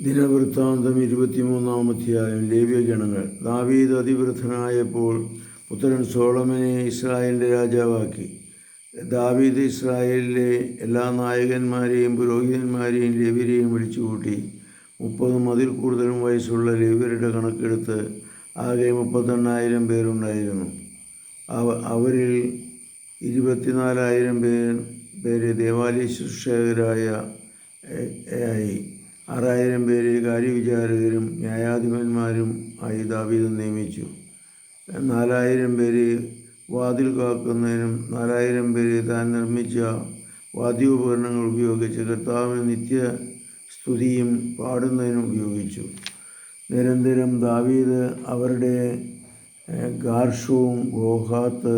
ദിനവൃത്താന്തം ഇരുപത്തിമൂന്നാം അധ്യായം. ലേവ്യഗണങ്ങൾ ദാവീദ് അതിവൃദ്ധനായപ്പോൾ പുത്രൻ സോളമനെ ഇസ്രായേലിന്റെ രാജാവാക്കി. ദാവീദ് ഇസ്രായേലിലെ എല്ലാ നായകന്മാരെയും പുരോഹിതന്മാരെയും ലേവ്യരെയും വിളിച്ചുകൂട്ടി. മുപ്പതും അതിൽ കൂടുതലും വയസ്സുള്ള ലേവ്യരുടെ കണക്കെടുത്ത് ആകെ മുപ്പത്തെണ്ണായിരം പേരുണ്ടായിരുന്നു. അവ അവരിൽ ഇരുപത്തിനാലായിരം പേർ പേര് ദേവാലയ ശുശ്രൂഷകരായ ആയി. ആറായിരം പേര് കാര്യവിചാരകരും ന്യായാധിപന്മാരും ആയി ദാവീദ് നിയമിച്ചു. നാലായിരം പേരെ വാതിൽ കാക്കുന്നതിനും നാലായിരം പേരെ താൻ നിർമ്മിച്ച വാദ്യോപകരണങ്ങൾ ഉപയോഗിച്ച് കർത്താവിന് നിത്യ സ്തുതിയും പാടുന്നതിനും ഉപയോഗിച്ചു. നിരന്തരം ദാവീദ് അവരുടെ ഗാർഷവും ഗോഹാത്ത്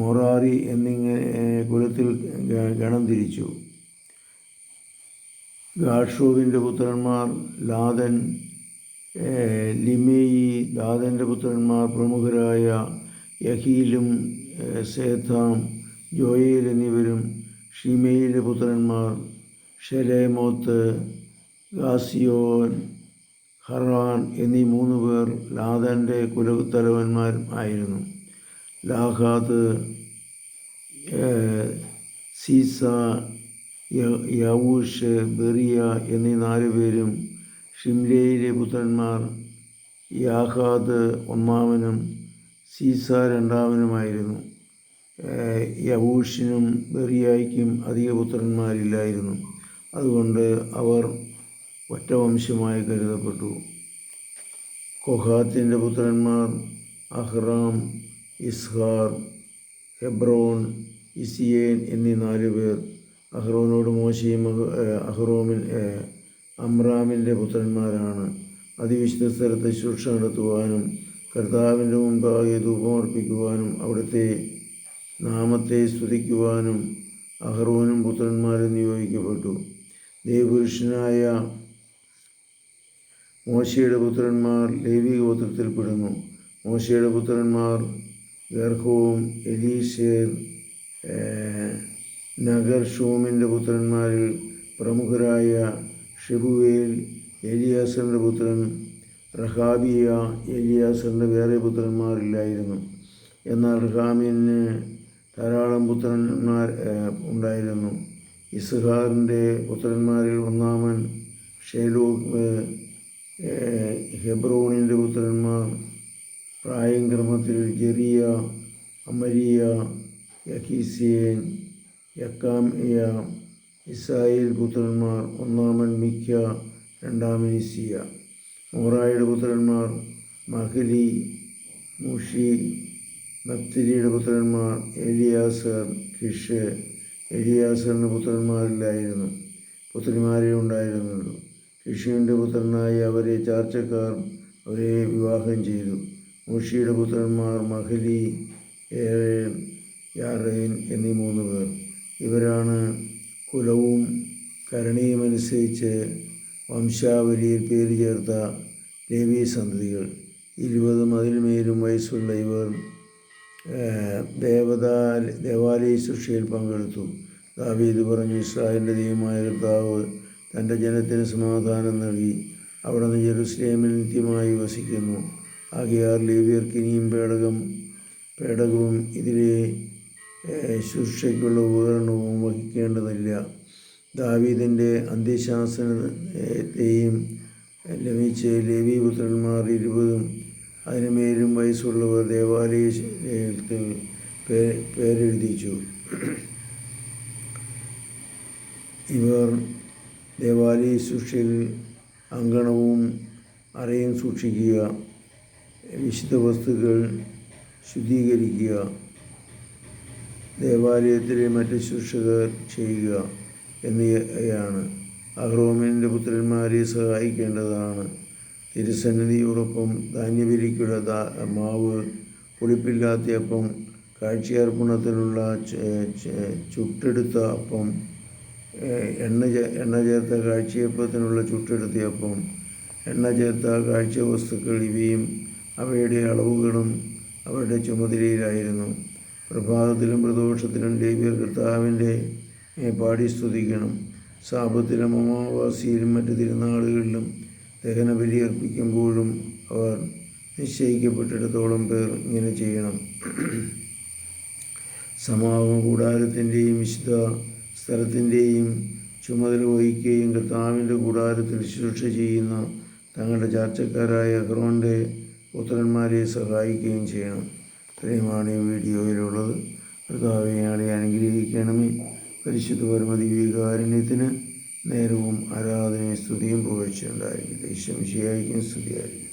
മൊറാറി എന്നിങ്ങനെ കുലത്തിൽ ഗണം തിരിച്ചു. ഗാർഷോവിന്റെ പുത്രന്മാർ ലാദൻ ലിമേയി ദാദന്റെ പുത്രന്മാർ പ്രമുഖരായ യഹീലും സേഥാം ജോയേൽ എന്നിവരും ഷിമയിലെ പുത്രന്മാർ ഷെലേമോത്ത് ഗാസിയോൻ ഹറാൻ എന്നീ മൂന്ന് പേർ ലാദന്റെ കുലത്തലവന്മാരും ആയിരുന്നു. ലാഹാദ് സീസ യവൂഷ് ബെറിയ എന്നീ നാലു പേരും ഷിംലയിലെ പുത്രന്മാർ യാഹാദ് ഒന്നാമനും സീസ രണ്ടാമനുമായിരുന്നു. യവൂഷിനും ബെറിയായ്ക്കും അധിക പുത്രന്മാരില്ലായിരുന്നു. അതുകൊണ്ട് അവർ ഒറ്റ വംശമായി കരുതപ്പെട്ടു. കൊഹാത്തിന്റെ പുത്രന്മാർ അഹ്റാം ഇസ്ഹാർ ഹെബ്രോൺ ഇസിയേൻ എന്നീ നാല് പേർ അഹ്റോനോട് മോശയും അഹ്റോമിൽ അമ്രാമിന്റെ പുത്രന്മാരാണ്. അതിവിശുദ്ധ സ്ഥലത്ത് ശുശ്രൂഷ നടത്തുവാനും കർത്താവിന്റെ മുമ്പാകെ ധൂപമർപ്പിക്കുവാനും അവിടുത്തെ നാമത്തെ സ്തുതിക്കുവാനും അഹ്റോനും പുത്രന്മാരും നിയോഗിക്കപ്പെട്ടു. ദേവപുരുഷനായ മോശയുടെ പുത്രന്മാർ ലേവി ഗോത്രത്തിൽപ്പെടുന്നു. മോശയുടെ പുത്രന്മാർ ഗർഹവും എലീഷേർ ഏഹ്, നഗർ ഷൂമിന്റെ പുത്രന്മാരിൽ പ്രമുഖരായ ഷെബുവേൽ എലിയാസറിന്റെ പുത്രൻ റഹാബിയ എലിയാസറിന്റെ വേറെ പുത്രന്മാരില്ലായിരുന്നു. എന്നാൽ റഹാമിന് ധാരാളം പുത്രന്മാർ ഉണ്ടായിരുന്നു. ഇസ്ഹാറിന്റെ പുത്രന്മാരിൽ ഒന്നാമൻ ഷെലൂ ഹെബ്രോണിന്റെ പുത്രന്മാർ പ്രായം ക്രമത്തിൽ ജെറിയ അമരിയ യക്കീസിയൻ ഇയ ഇസ്രായേൽ പുത്രന്മാർ ഒന്നാമൻ മിക്ക രണ്ടാമൻ ഇസിയ മോറായുടെ പുത്രന്മാർ മഹലി മുഷി നത്തിരിയുടെ പുത്രന്മാർ എലിയാസർ കിഷ്. എലിയാസറിന്റെ പുത്രന്മാരിലായിരുന്നു പുത്രിമാരേ ഉണ്ടായിരുന്നുള്ളൂ. കിഷിയുടെ പുത്രനായി അവരെ ചാർച്ചക്കാർ അവരെ വിവാഹം ചെയ്തു. മുഷിയുടെ പുത്രന്മാർ മഹലി ഏറെ യാറേൻ എന്നീ മൂന്ന് പേർ. ഇവരാണ് കുലവും കരണീയമനുസരിച്ച് വംശാവലിയിൽ പേര് ചേർത്ത ലേവി സന്തതികൾ. ഇരുപതും അതിലുമേലും വയസ്സുള്ള ഇവർ ദേവതാ ദേവാലയ ശുശ്രൂഷയിൽ പങ്കെടുത്തു. ദാവീദ് പറഞ്ഞു ഇസ്രായേലിന്റെ ദൈവമായ കർത്താവ് തന്റെ ജനത്തിന് സമാധാനം നൽകി അവിടെ നിന്ന് ജെറുസലേമിൽ നിത്യമായി വസിക്കുന്നു. ആകയാർ ലേവിയർക്ക് ഇനിയും പേടകം പേടകവും ഇതിലെ ശുശ്രൂഷയ്ക്കുള്ള ഉപകരണവും വഹിക്കേണ്ടതില്ല. ദാവീദിന്റെ അന്ത്യശാസനത്തെയും ലഭിച്ച് ലേവി പുത്രന്മാർ ഇരുപതും അതിനുമേലും വയസ്സുള്ളവർ ദേവാലയത്തിൽ പേരെഴുതിച്ചു. ഇവർ ദേവാലയ ശുശ്രൂഷയിൽ അങ്കണവും അറയും സൂക്ഷിക്കുക വിശുദ്ധ വസ്തുക്കൾ ശുദ്ധീകരിക്കുക ദേവാലയത്തിലെ മറ്റ് ശുശ്രൂഷകർ ചെയ്യുക എന്നിവയാണ്. അഹ്റോമിന്റെ പുത്രന്മാരെ സഹായിക്കേണ്ടതാണ്. തിരുസന്നിധിയോടൊപ്പം ധാന്യവിരിക്കുള്ള മാവ് പുളിപ്പില്ലാത്ത അപ്പം കാഴ്ചയർപ്പണത്തിനുള്ള ചുട്ടെടുത്ത അപ്പം എണ്ണ എണ്ണ ചേർത്ത കാഴ്ചയപ്പത്തിനുള്ള ചുട്ടെടുത്ത അപ്പം എണ്ണ ചേർത്ത കാഴ്ച വസ്തുക്കൾ ഇവയും അവയുടെ അളവുകളും അവരുടെ ചുമതലയിലായിരുന്നു. പ്രഭാതത്തിലും പ്രദോഷത്തിലും ലേവ്യർ കർത്താവിന്റെ പാടി സ്തുതിക്കണം. സാപത്തിലും അമാവാസിയിലും മറ്റ് തിരുനാളുകളിലും ദഹന ബലി അർപ്പിക്കുമ്പോഴും അവർ നിശ്ചയിക്കപ്പെട്ടിടത്തോളം പേർ ഇങ്ങനെ ചെയ്യണം. സമാഗമ കൂടാരത്തിന്റെയും വിശുദ്ധ സ്ഥലത്തിന്റെയും ചുമതല വഹിക്കുകയും കർത്താവിന്റെ കൂടാരത്തിൽ ശുശ്രൂഷ ചെയ്യുന്ന തങ്ങളുടെ ചാർച്ചക്കാരായ അഹ്റോന്റെ പുത്രന്മാരെ സഹായിക്കുകയും ചെയ്യണം. ഇത്രയുമാണ് ഈ വീഡിയോയിലുള്ളത്. കർത്താവിനെ അനുഗ്രഹിക്കണമേ. പരിശുദ്ധ പരമദിവികാരുണ്യത്തിന് നേരവും ആരാധനയും സ്തുതിയും പോയിച്ചുണ്ടായിരിക്കും ദേശം ശരിയായിരിക്കും സ്തുതിയായിരിക്കും